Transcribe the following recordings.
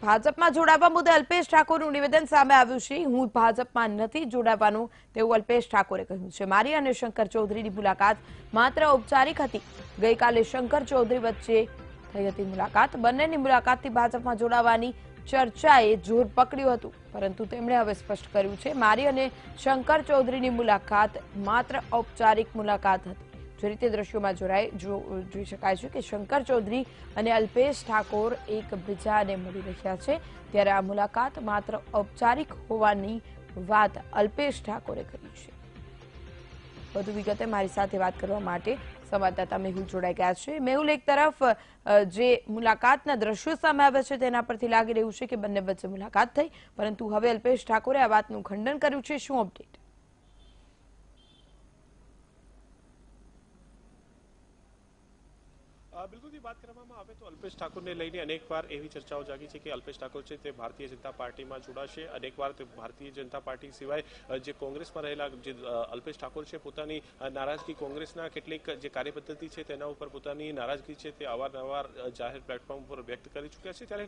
ભાજપમાં જોડાવા મુદ્દે અલ્પેશ ઠાકોરનું નિવેદન સામે આવ્યું છે. હું ભાજપમાં નથી જોડાવાનું તેવું અલ્પેશ ઠાકોરે કહ્યું છે. મારી અને શંકર ચૌધરીની મુલાકાત માત્ર ઔપચારિક હતી. ગઈકાલે શંકર ચૌધરી વચ્ચે થઈ હતી મુલાકાત. બંનેની મુલાકાતથી ભાજપમાં જોડાવાની ચર્ચાએ જોર પકડ્યું હતું. પરંતુ તેમણે હવે સ્પષ્ટ કર્યું છે, મારી અને શંકર ચૌધરીની મુલાકાત માત્ર ઔપચારિક મુલાકાત હતી. જે રીતે દ્રશ્યોમાં જોડાય જો જોઈ શકાય છે કે શંકર ચૌધરી અને અલ્પેશ ઠાકોર એકબીજાને મળી રહ્યા છે. ત્યારે આ મુલાકાત માત્ર ઔપચારિક હોવાની વાત અલ્પેશ ઠાકોરે કરી છે. વધુ વિગતે મારી સાથે વાત કરવા માટે સંવાદદાતા મેહુલ જોડાઈ ગયા છે. મેહુલ, એક તરફ જે મુલાકાતના દ્રશ્યો સામે આવે છે તેના પરથી લાગી રહ્યું છે કે બંને વચ્ચે મુલાકાત થઈ, પરંતુ હવે અલ્પેશ ઠાકોરે આ વાતનું ખંડન કર્યું છે. શું અપડેટ બિલકુલથી વાત કરવામાં આવે તો અલ્પેશ ઠાકોરને લઈને અનેકવાર એવી ચર્ચાઓ જાગી છે કે અલ્પેશ ઠાકોર છે તે ભારતીય જનતા પાર્ટીમાં જોડાશે. અનેકવાર તે ભારતીય જનતા પાર્ટી સિવાય જે કોંગ્રેસમાં રહેલા, જે અલ્પેશ ઠાકોર છે, પોતાની નારાજગી કોંગ્રેસના કેટલીક જે કાર્યપદ્ધતિ છે તેના ઉપર પોતાની નારાજગી છે તે અવારનવાર જાહેર પ્લેટફોર્મ પર વ્યક્ત કરી ચૂક્યા છે. ત્યારે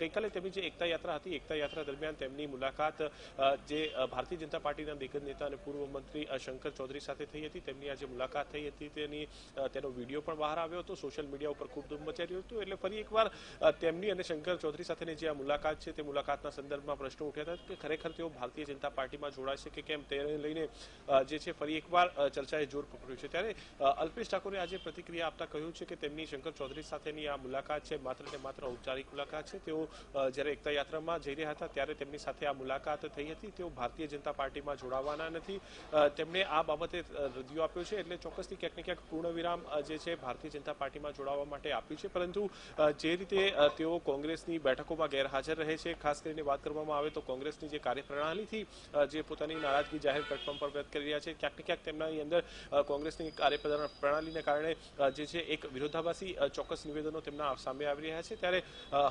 ગઈકાલે તેમની જે એકતા યાત્રા હતી, એકતા યાત્રા દરમિયાન તેમની મુલાકાત જે ભારતીય જનતા પાર્ટીના દિગ્ગજ નેતા અને પૂર્વ મંત્રી શંકર ચૌધરી સાથે થઈ હતી. તેમની આ જે મુલાકાત થઈ હતી તેની તેનો વીડિયો પણ બહાર આવ્યો હતો. સોશિયલ મીડિયા ઉપર ખૂબ ધૂમ મચાવ્યું હતું. એટલે ફરી એકવાર તેમની અને શંકર ચૌધરી સાથેની જે આ મુલાકાત છે, તે મુલાકાતના સંદર્ભમાં પ્રશ્નો ઉઠ્યા હતા કે ખરેખર તેઓ ભારતીય જનતા પાર્ટીમાં જોડાશે કે કેમ? તેને લઈને જે છે ફરી એકવાર ચર્ચાએ જોર પકડ્યું છે. ત્યારે અલ્પેશ ઠાકોરે આજે પ્રતિક્રિયા આપતા કહ્યું છે કે તેમની શંકર ચૌધરી સાથેની આ મુલાકાત છે, માત્ર ને માત્ર ઔપચારિક મુલાકાત છે. તેઓ જ્યારે એકતા યાત્રામાં જઈ રહ્યા હતા, ત્યારે તેમની સાથે આ મુલાકાત થઈ હતી. તેઓ ભારતીય જનતા પાર્ટીમાં જોડાવાના નથી. તેમણે આ બાબતે રદિયો આપ્યો છે. એટલે ચોક્કસથી ક્યાંક ને ક્યાંક પૂર્ણ વિરામ જે છે ભારતીય જનતા પાર્ટીમાં જોડાવા માટે આપ્યું છે. પરંતુ જે રીતે તેઓ કોંગ્રેસની બેઠકોમાં ગેરહાજર રહે છે, ખાસ કરીને વાત કરવામાં આવે તો કોંગ્રેસની જે કાર્યપ્રણાલીથી જે પોતાની નારાજગી જાહેર પ્લેટફોર્મ પર વ્યક્ત કરી રહ્યા છે, ક્યાંક ને ક્યાંક તેમનાની અંદર કોંગ્રેસની કાર્યપ્રણાલીને કારણે જે છે, એક વિરોધાભાસી ચોક્કસ નિવેદનો તેમના સામે આવી રહ્યા છે. ત્યારે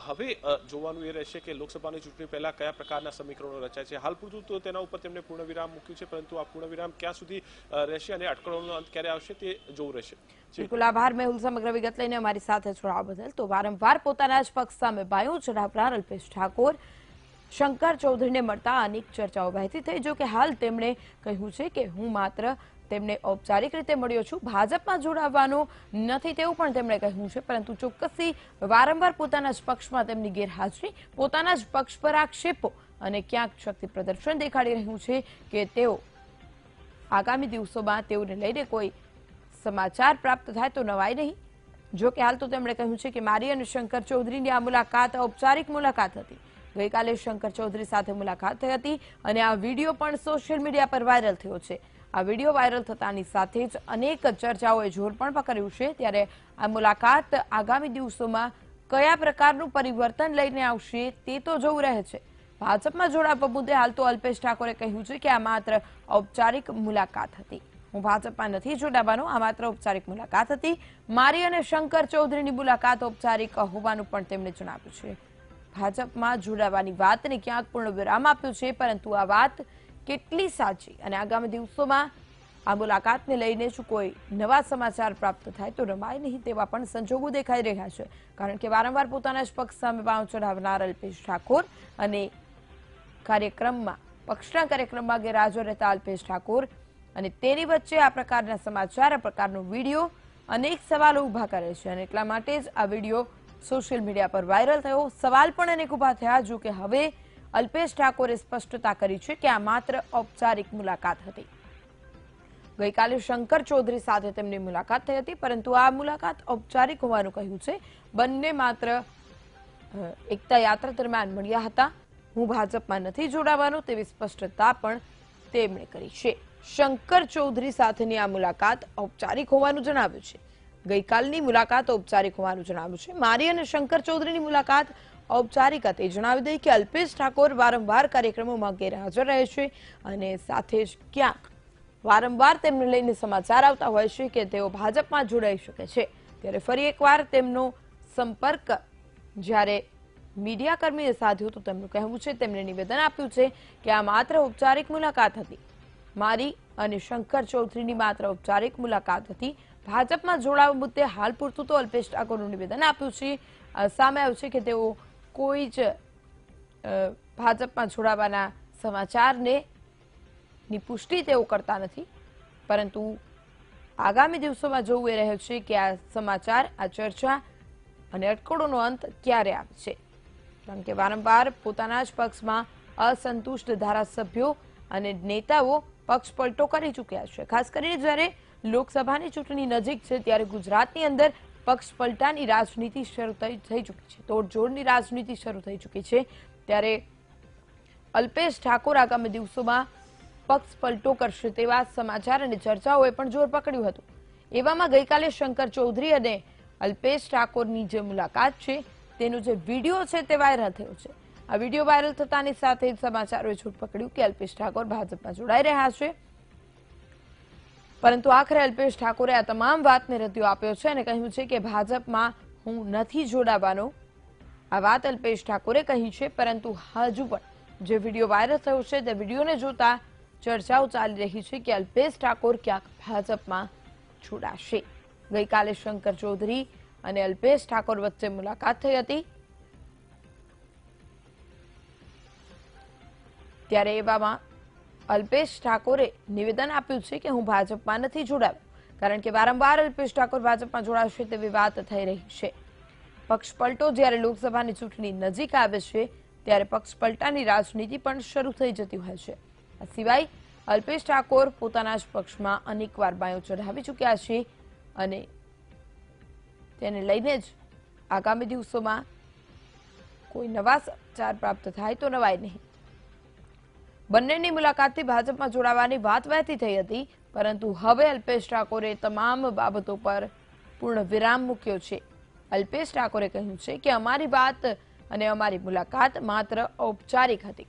હવે જોવાનું એ રહેશે કે લોકસભાની ચૂંટણી પહેલા કયા પ્રકારના સમીકરણો રચાય છે. હાલ પૂરતું તો તેના ઉપર તેમણે પૂર્ણ વિરામ મૂક્યું છે, પરંતુ આ પૂર્ણ વિરામ ક્યાં સુધી રહેશે અને અટકળોનો અંત ક્યારે આવશે તે જોવું રહેશે. બિલકુલ આભાર. મેહુલ સમગ્ર વિગત લઈને અમારી સાથે જોડાવા બદલ તો વારંવાર પોતાના જ પક્ષ સામે બાયું ચઢાવનાર અલ્પેશ ઠાકોર. શંકર ચૌધરીને મળતા અનેક ચર્ચાઓ વહેતી થઈ, જો કે હાલ તેમણે કહ્યું છે કે હું માત્ર તેમને ઔપચારિક રીતે મળ્યો છું. ભાજપમાં જોડાવાનો નથી તેવું પણ તેમણે કહ્યું છે, પરંતુ ચોક્કસથી વારંવાર પોતાના જ પક્ષમાં તેમની ગેરહાજરી, પોતાના જ પક્ષ પર આક્ષેપો અને ક્યાંક શક્તિ પ્રદર્શન દેખાડી રહ્યું છે કે તેઓ આગામી દિવસોમાં તેઓને લઈને કોઈ સમાચાર પ્રાપ્ત થાય તો નવાય નહીં. જો કે હાલ તો તેમણે કહ્યું છે કે મારી અને શંકર ચૌધરીની આ મુલાકાત ઔપચારિક મુલાકાત હતી. ગઈકાલે શંકર ચૌધરી સાથે મુલાકાત થઈ હતી અને આ વીડિયો પણ સોશિયલ મીડિયા પર વાયરલ થયો છે. આ વીડિયો વાયરલ થતાની સાથે જ અનેક ચર્ચાઓએ જોર પણ પકડ્યું છે. ત્યારે આ મુલાકાત આગામી દિવસોમાં કયા પ્રકારનું પરિવર્તન લઈને આવશે તે તો જોવું રહે છે. ભાજપમાં જોડાવા મુદ્દે હાલ તો અલ્પેશ ઠાકોરે કહ્યું છે કે આ માત્ર ઔપચારિક મુલાકાત હતી. હું ભાજપમાં નથી જોડાવાનો. આ માત્ર ઔપચારિક મુલાકાત હતી. મારી અને શંકર ચૌધરીની મુલાકાત ઔપચારિક હોવાનું પણ તેમણે જણાવ્યું છે. ભાજપમાં જોડાવાની વાતને ક્યાંક પૂર્ણ વિરામ આપ્યું છે, પરંતુ આ વાત કેટલી સાચી અને આગામી દિવસોમાં આ મુલાકાતને લઈને શું કોઈ નવા સમાચાર પ્રાપ્ત થાય તો રમાય નહીં તેવા પણ સંજોગો દેખાઈ રહ્યા છે. કારણ કે વારંવાર પોતાના જ પક્ષ સામે બાઉ ચઢાવનાર અલ્પેશ ઠાકોર અને કાર્યક્રમમાં, પક્ષના કાર્યક્રમમાં ગેરહાજર રહેતા અલ્પેશ ઠાકોર અને તેની વચ્ચે આ પ્રકારના સમાચાર, આ પ્રકારનો વીડિયો અનેક સવાલો ઊભા કરે છે અને એટલા માટે જ આ વીડિયો સોશિયલ મીડિયા પર વાયરલ થયો. સવાલ પણ અનેક ઊભા થયા, જો કે હવે અલ્પેશ ઠાકોરે સ્પષ્ટતા કરી છે કે આ માત્ર ઔપચારિક મુલાકાત હતી. ગઈકાલે શંકર ચૌધરી સાથે તેમની મુલાકાત થઈ હતી, પરંતુ આ મુલાકાત ઔપચારિક હોવાનું કહ્યું છે. બંને માત્ર એકતા યાત્રા દરમિયાન મળ્યા હતા. હું ભાજપમાં નથી જોડાવાનો તેવી સ્પષ્ટતા પણ તેમણે કરી છે. શંકર ચૌધરી સાથેની આ મુલાકાત ઔપચારિક હોવાનું જણાવ્યું છે. ગઈકાલની મુલાકાત ઔપચારિક હોવાનું જણાવ્યું છે. મારી અને શંકર ચૌધરીની મુલાકાત ઔપચારિક હતી. જણાવી દઈએ કે અલ્પેશ ઠાકોર વારંવાર કાર્યક્રમોમાં ગેરહાજર રહે છે અને સાથે જ ક્યાંક વારંવાર તેમને લઈને સમાચાર આવતા હોય છે કે તેઓ ભાજપમાં જોડાઈ શકે છે. ત્યારે ફરી એકવાર તેમનો સંપર્ક જ્યારે મીડિયાકર્મીએ સાધ્યો તો તેમનું કહેવું છે, તેમણે નિવેદન આપ્યું છે કે આ માત્ર ઔપચારિક મુલાકાત હતી. મારી અને શંકર ચૌધરીની માત્ર ઔપચારિક મુલાકાત હતી. ભાજપમાં જોડાવા મુદ્દે હાલ પૂરતું તો અલ્પેશ ઠાકોરનું નિવેદન આપ્યું છે. સામે આવ્યું છે કે તેઓ કોઈ જ ભાજપમાં જોડાવાના સમાચારને પુષ્ટિ તેઓ કરતા નથી. પરંતુ આગામી દિવસોમાં જોવું એ રહ્યું છે કે આ સમાચાર, આ ચર્ચા અને અટકળોનો અંત ક્યારે આવે છે. કારણ કે વારંવાર પોતાના જ પક્ષમાં અસંતુષ્ટ ધારાસભ્યો અને નેતાઓ પક્ષ પલટો કરી ચૂક્યા છે. ખાસ કરીને જ્યારે લોકસભાની ચૂંટણી નજીક છે, ત્યારે ગુજરાતની અંદર પક્ષ પલટાની રાજનીતિ શરૂ થઈ ચૂકી છે. તોડજોડની રાજનીતિ શરૂ થઈ ચૂકી છે. ત્યારે અલ્પેશ ઠાકોર આગામી દિવસોમાં પક્ષ પલટો કરશે તેવા સમાચાર અને ચર્ચાઓએ પણ જોર પકડ્યું હતું. એવામાં ગઈકાલે શંકર ચૌધરી અને અલ્પેશ ઠાકોરની જે મુલાકાત છે, તેનો જે વીડિયો છે તે વાયરલ થયો છે. આ વીડિયો વાયરલ થતાની સાથે જ સમાચારોએ છૂટ પકડ્યું કે અલ્પેશ ઠાકોર ભાજપમાં જોડાઈ રહ્યા છે. પરંતુ આખરે અલ્પેશ ઠાકોરે આ તમામ વાતને રદિયો આપ્યો છે અને કહ્યું છે કે ભાજપમાં હું નથી જોડાવાનો. આ વાત અલ્પેશ ઠાકોરે કહી છે, પરંતુ હજુ પણ જે વીડિયો વાયરલ થયો છે તે વિડીયોને જોતા ચર્ચાઓ ચાલી રહી છે કે અલ્પેશ ઠાકોર ક્યાંક ભાજપમાં જોડાશે. ગઈકાલે શંકર ચૌધરી અને અલ્પેશ ઠાકોર વચ્ચે મુલાકાત થઈ હતી. ત્યારે એવામાં અલ્પેશ ઠાકોરે નિવેદન આપ્યું છે કે હું ભાજપમાં નથી જોડાયો કારણ કે વારંવાર અલ્પેશ ઠાકોર ભાજપમાં જોડાશે તેવી વાત થઈ રહી છે. પક્ષ પલટો જ્યારે લોકસભાની ચૂંટણી નજીક આવે છે, ત્યારે પક્ષ પલટાની રાજનીતિ પણ શરૂ થઈ જતી હોય છે. આ સિવાય અલ્પેશ ઠાકોર પોતાના જ પક્ષમાં અનેકવાર બાયો ચઢાવી ચૂક્યા છે અને તેને લઈને જ આગામી દિવસોમાં કોઈ નવા સમાચાર પ્રાપ્ત થાય તો નવાય નહીં. બંનેની મુલાકાતથી ભાજપમાં જોડાવાની વાત વહેતી થઈ હતી, પરંતુ હવે અલ્પેશ ઠાકોરે તમામ બાબતો પર પૂર્ણ વિરામ મૂક્યો છે. અલ્પેશ ઠાકોરે કહ્યું છે કે અમારી વાત અને અમારી મુલાકાત માત્ર ઔપચારિક હતી.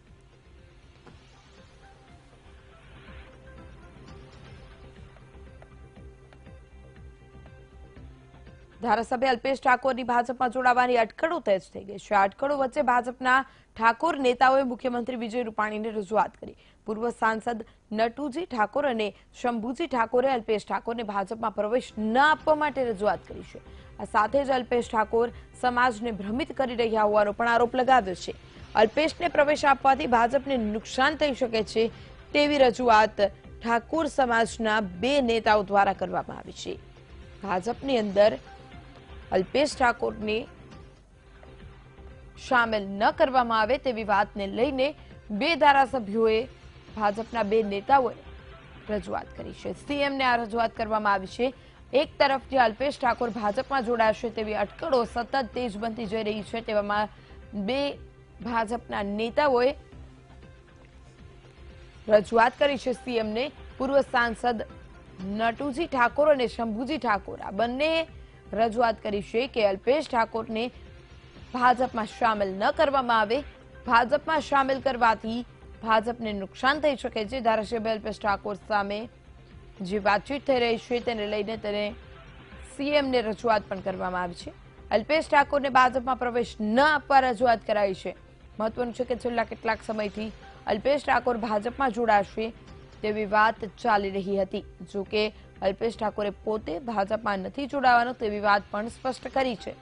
ધારાસભ્ય અલ્પેશ ઠાકોરની ભાજપમાં જોડાવાની અટકળો તેજ થઈ ગઈ છે. અટકળો વચ્ચે ભાજપના ઠાકોર નેતાઓએ મુખ્યમંત્રી વિજય રૂપાણીને રજૂઆત કરી. પૂર્વ સાંસદ નટુજી ઠાકોર અને શંભુજી ઠાકોરે અલ્પેશ ઠાકોરને ભાજપમાં પ્રવેશ ન આપવા માટે રજૂઆત કરી છે. આ સાથે જ અલ્પેશ ઠાકોર સમાજને ભ્રમિત કરી રહ્યા હોવાનો પણ આરોપ લગાવ્યો છે. અલ્પેશને પ્રવેશ આપવાથી ભાજપને નુકસાન થઈ શકે છે તેવી રજૂઆત ઠાકોર સમાજના બે નેતાઓ દ્વારા કરવામાં આવી છે. ભાજપની અંદર અલ્પેશ ઠાકોરને સામેલ ન કરવામાં આવે તેવી વાતને લઈને બે ધારાસભ્યોએ ભાજપના બે નેતાઓએ રજૂઆત કરી છે. સીએમને આ રજૂઆત કરવામાં આવી છે. એક તરફ જે અલ્પેશ ઠાકોર ભાજપમાં જોડાશે તેવી અટકળો સતત તેજ બનતી જઈ રહી છે તેવામાં બે ભાજપના નેતાઓએ રજૂઆત કરી છે સીએમને. પૂર્વ સાંસદ નટુજી ઠાકોર અને શંભુજી ઠાકોર. આ બંને રજૂઆત કરી છે કે અલ્પેશ ઠાકોરને ભાજપમાં સામેલ ન કરવામાં આવે. ભાજપમાં સામેલ કરવાથી ભાજપને નુકસાન થઈ શકે છે. ધારાસભ્ય અલ્પેશ ઠાકોર સામે જે વાતચીત થઈ રહી છે તેને લઈને તેને સીએમને રજૂઆત પણ કરવામાં આવી છે. અલ્પેશ ઠાકોરને ભાજપમાં પ્રવેશ ન આપવા રજૂઆત કરાઈ છે. મહત્વનું છે કે છેલ્લા કેટલાક સમયથી અલ્પેશ ઠાકોર ભાજપમાં જોડાશે. તેવી વાત ચાલી રહી હતી. જો કે અલ્પેશ ઠાકોરે પોતે ભાજપમાં નથી જોડાવાનો તેવી વાત પણ સ્પષ્ટ કરી છે.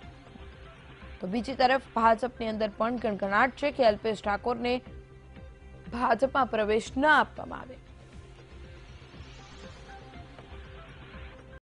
તો બીજી તરફ ભાજપની અંદર પણ ગણગણાટ છે કે અલ્પેશ ઠાકોરને ભાજપમાં પ્રવેશ ન આપવામાં આવે.